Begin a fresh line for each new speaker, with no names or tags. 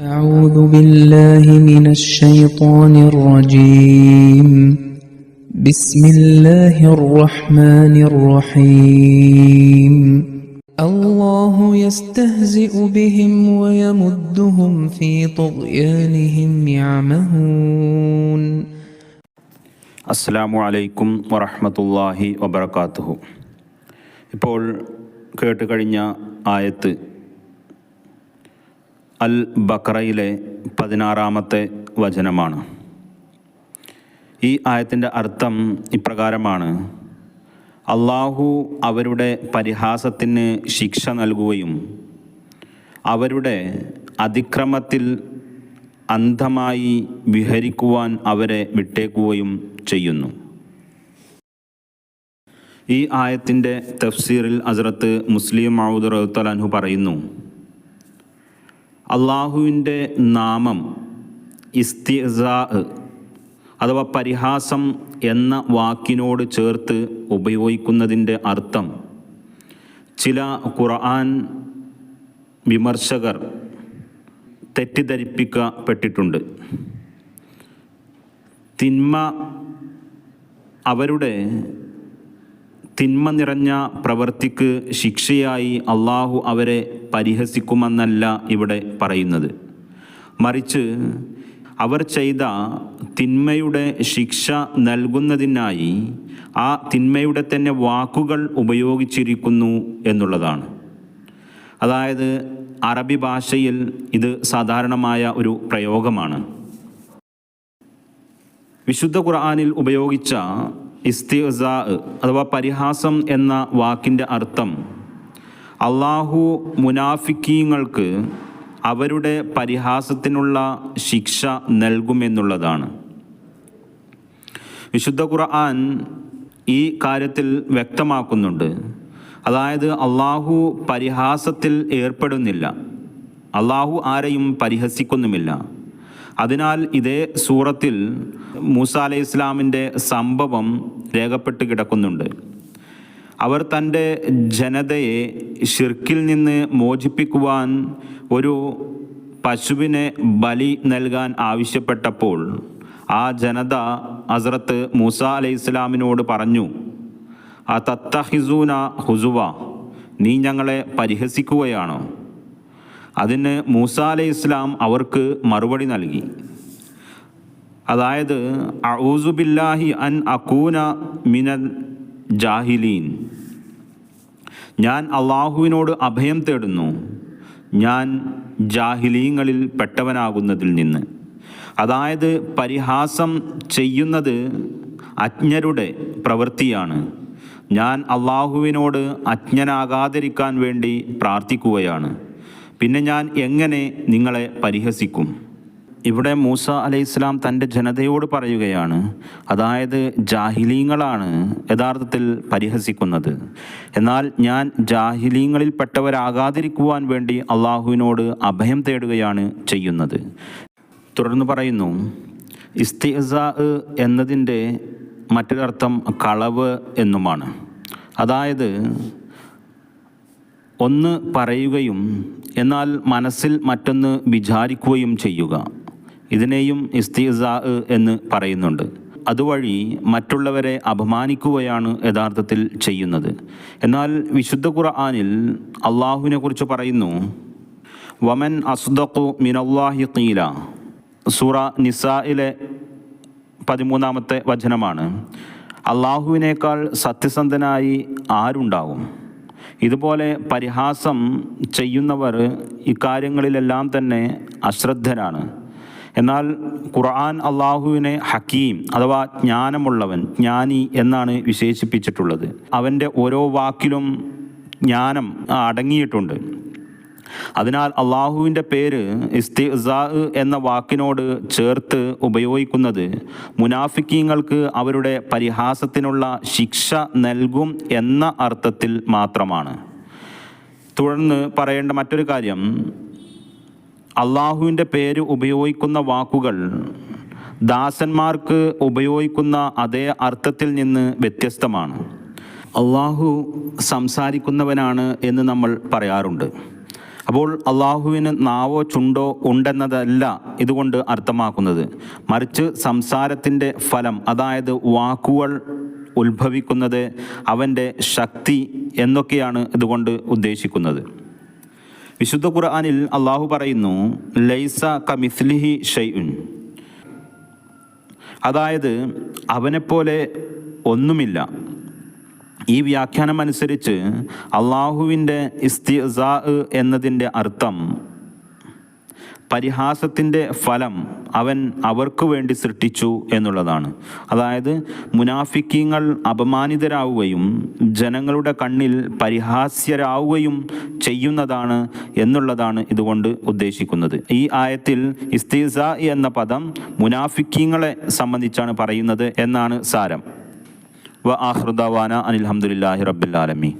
أعوذ بالله من الشيطان الرجيم بسم الله الرحمن الرحيم الله يستهزئ بهم ويمدهم في طغيانهم يعمهون
അസ്സാമു അലൈക്കും വറഹമത്തല്ലാഹി വബർക്കാത്തുഹു ഇപ്പോൾ കേട്ട് കഴിഞ്ഞ ആയത്ത് അൽ ബക്രയിലെ പതിനാറാമത്തെ വചനമാണ്. ഈ ആയത്തിന്റെ അർത്ഥം ഇപ്രകാരമാണ്. അള്ളാഹു അവരുടെ പരിഹാസത്തിന് ശിക്ഷ നൽകുകയും അവരുടെ അതിക്രമത്തിൽ അന്ധമായി വിഹരിക്കുവാൻ അവരെ വിട്ടേക്കുകയും ചെയ്യുന്നു. ഈ ആയത്തിന്റെ തഫ്സീറിൽ അസറത്ത് മുസ്ലിം മൗദ് റഹുത്തലാൻഹു പറയുന്നു അള്ളാഹുവിന്റെ നാമം ഇസ്തിസാ അഥവാ പരിഹാസം എന്ന വാക്കിനോട് ചേർത്ത് ഉപയോഗിക്കുന്നതിന്റെ അർത്ഥം ചില ഖുർആൻ വിമർശകർ തെറ്റിദ്ധരിപ്പിക്കപ്പെട്ടിട്ടുണ്ട്. തിന്മ അവരുടെ തിന്മ നിറഞ്ഞ പ്രവർത്തിക്ക് ശിക്ഷയായി അള്ളാഹു അവരെ പരിഹസിക്കുമെന്നല്ല ഇവിടെ പറയുന്നത്. മറിച്ച് അവർ ചെയ്ത തിന്മയുടെ ശിക്ഷ നൽകുന്നതിനായി ആ തിന്മയുടെ തന്നെ വാക്കുകൾ ഉപയോഗിച്ചിരിക്കുന്നു എന്നുള്ളതാണ്. അതായത് അറബി ഭാഷയിൽ ഇത് സാധാരണമായ ഒരു പ്രയോഗമാണ്. വിശുദ്ധ ഖുർആാനിൽ ഉപയോഗിച്ച ഇസ്തിസാ അഥവാ പരിഹാസം എന്ന വാക്കിന്റെ അർത്ഥം അള്ളാഹു മുനാഫിക്കീങ്ങൾക്ക് അവരുടെ പരിഹാസത്തിനുള്ള ശിക്ഷ നൽകുമെന്നുള്ളതാണ്. വിശുദ്ധ ഖുർആൻ ഈ കാര്യത്തിൽ വ്യക്തമാക്കുന്നുണ്ട്. അതായത് അള്ളാഹു പരിഹാസത്തിൽ ഏർപ്പെടുന്നില്ല. അള്ളാഹു ആരെയും പരിഹസിക്കുന്നുമില്ല. അതിനാൽ ഇതേ സൂറത്തിൽ മൂസ അലൈഹി ഇസ്ലാമിന്റെ സംഭവം രേഖപ്പെട്ട് കിടക്കുന്നുണ്ട്. അവർ തന്റെ ജനതയെ ഷിർക്കിൽ നിന്ന് മോചിപ്പിക്കുവാൻ ഒരു പശുവിനെ ബലി നൽകാൻ ആവശ്യപ്പെട്ടപ്പോൾ ആ ജനത ഹസ്രത്ത് മൂസ അലൈഹി ഇസ്ലാമിനോട് പറഞ്ഞു ആ തത്തഹിസൂന ഹുസുവ നീ ഞങ്ങളെ പരിഹസിക്കുകയാണോ. അതിന് മൂസ അലൈഹി ഇസ്ലാം അവർക്ക് മറുപടി നൽകി അതായത് അഊസുബില്ലാഹി അൻ അക്കൂന മിനൽ ജാഹിലീൻ. ഞാൻ അള്ളാഹുവിനോട് അഭയം തേടുന്നു. ഞാൻ ജാഹിലീങ്ങളിൽ പെട്ടവനാകുന്നതിൽ നിന്ന്. അതായത് പരിഹാസം ചെയ്യുന്നത് അജ്ഞരുടെ പ്രവൃത്തിയാണ്. ഞാൻ അള്ളാഹുവിനോട് അജ്ഞനാകാതിരിക്കാൻ വേണ്ടി പ്രാർത്ഥിക്കുകയാണ്. പിന്നെ ഞാൻ എങ്ങനെ നിങ്ങളെ പരിഹസിക്കും? ഇവിടെ മൂസ അലൈഹി ഇസ്ലാം തന്റെ ജനതയോട് പറയുകയാണ് അതായത് ജാഹിലീങ്ങളാണ് യഥാർത്ഥത്തിൽ പരിഹസിക്കുന്നത്. എന്നാൽ ഞാൻ ജാഹിലീങ്ങളിൽപ്പെട്ടവരാകാതിരിക്കുവാൻ വേണ്ടി അള്ളാഹുവിനോട് അഭയം തേടുകയാണ് ചെയ്യുന്നത്. തുടർന്ന് പറയുന്നു ഇസ്തിസാ എന്നതിന്റെ മറ്റൊരർത്ഥം കളവ് എന്നുമാണ്. അതായത് ഒന്ന് പറയുകയും എന്നാൽ മനസ്സിൽ മറ്റൊന്ന് വിചാരിക്കുകയും ചെയ്യുക. ഇതിനെയും ഇസ്തിസാ എന്ന് പറയുന്നുണ്ട്. അതുവഴി മറ്റുള്ളവരെ അപമാനിക്കുകയാണ് യഥാർത്ഥത്തിൽ ചെയ്യുന്നത്. എന്നാൽ വിശുദ്ധ ഖുർആാനിൽ അള്ളാഹുവിനെ കുറിച്ച് പറയുന്നു വമൻ അസ്ദഖു മിനല്ലാഹി കീല സൂറ നിസായിലെ പതിമൂന്നാമത്തെ വചനമാണ്. അള്ളാഹുവിനേക്കാൾ സത്യസന്ധനായി ആരുണ്ടാവും? ഇതുപോലെ പരിഹാസം ചെയ്യുന്നവർ ഇക്കാര്യങ്ങളിലെല്ലാം തന്നെ അശ്രദ്ധരാണ്. എന്നാൽ ഖുർആൻ അള്ളാഹുവിനെ ഹക്കീം അഥവാ ജ്ഞാനമുള്ളവൻ ജ്ഞാനി എന്നാണ് വിശേഷിപ്പിച്ചിട്ടുള്ളത്. അവന്റെ ഓരോ വാക്കിലും ജ്ഞാനം അടങ്ങിയിട്ടുണ്ട്. അതിനാൽ അള്ളാഹുവിന്റെ പേര് ഇസ്തിസാ എന്ന വാക്കിനോട് ചേർത്ത് ഉപയോഗിക്കുന്നത് മുനാഫിക്കീങ്ങൾക്ക് അവരുടെ പരിഹാസത്തിനുള്ള ശിക്ഷ നൽകും എന്ന അർത്ഥത്തിൽ മാത്രമാണ്. തുടർന്ന് പറയേണ്ട മറ്റൊരു കാര്യം അള്ളാഹുവിന്റെ പേര് ഉപയോഗിക്കുന്ന വാക്കുകൾ ദാസന്മാർക്ക് ഉപയോഗിക്കുന്ന അതേ അർത്ഥത്തിൽ നിന്ന് വ്യത്യസ്തമാണ്. അള്ളാഹു സംസാരിക്കുന്നവനാണ് എന്ന് നമ്മൾ പറയാറുണ്ട്. അപ്പോൾ അള്ളാഹുവിന് നാവോ ചുണ്ടോ ഉണ്ടെന്നതല്ല ഇതുകൊണ്ട് അർത്ഥമാക്കുന്നത്. മറിച്ച് സംസാരത്തിന്റെ ഫലം അതായത് വാക്കുകൾ ഉത്ഭവിക്കുന്നത് അവന്റെ ശക്തി എന്നൊക്കെയാണ് ഇതുകൊണ്ട് ഉദ്ദേശിക്കുന്നത്. വിശുദ്ധ ഖുർആാനിൽ അള്ളാഹു പറയുന്നു ലൈസ കമിസ്ലിഹി ഷെയ്ഉൻ അതായത് അവനെപ്പോലെ ഒന്നുമില്ല. ഈ വ്യാഖ്യാനം അനുസരിച്ച് അള്ളാഹുവിന്റെ ഇസ്തിസാ എന്നതിന്റെ അർത്ഥം പരിഹാസത്തിന്റെ ഫലം അവൻ അവർക്ക് വേണ്ടി സൃഷ്ടിച്ചു എന്നുള്ളതാണ്. അതായത് മുനാഫിക്കീങ്ങൾ അപമാനിതരാവുകയും ജനങ്ങളുടെ കണ്ണിൽ പരിഹാസ്യരാവുകയും ചെയ്യുന്നതാണ് എന്നുള്ളതാണ് ഇതുകൊണ്ട് ഉദ്ദേശിക്കുന്നത്. ഈ ആയത്തിൽ ഇസ്തീസ എന്ന പദം മുനാഫിക്കീങ്ങളെ സംബന്ധിച്ചാണ് പറയുന്നത് എന്നാണ് സാരം. വ ആഹ്റുദാവാന അനിൽഹമുല്ലാഹി റബ്ബുലാലമി